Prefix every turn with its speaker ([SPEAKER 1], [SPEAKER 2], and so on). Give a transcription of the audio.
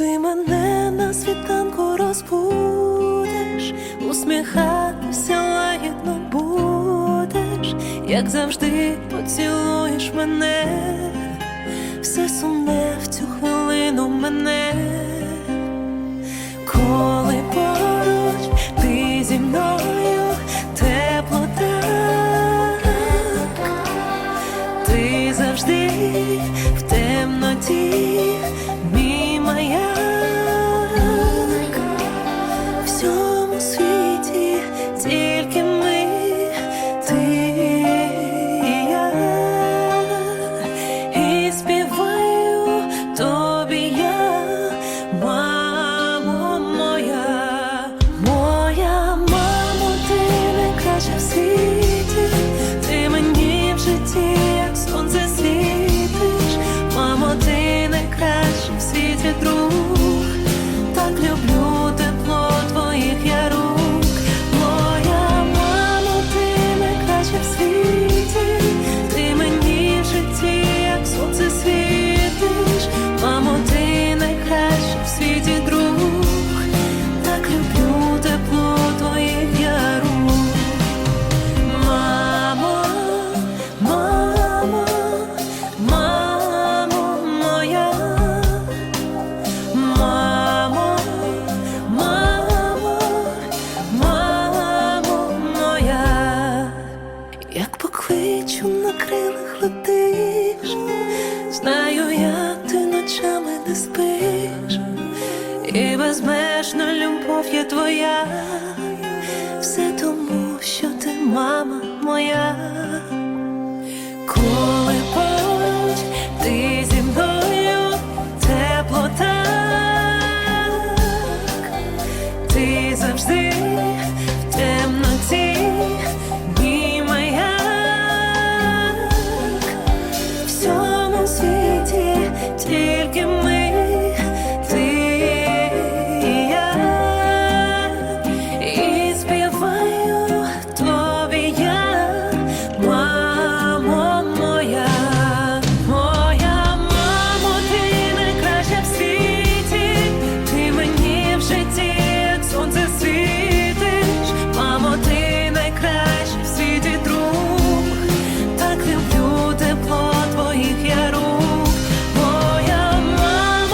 [SPEAKER 1] Ти мене на світанку розбудеш, усміхатися лагідно будеш, як завжди поцілуєш мене, все сумне в цю хвилину мене. білих летиш, знаю, я ти ночами не спиш, і безмежна любов є твоя, все тому, що ти мама моя.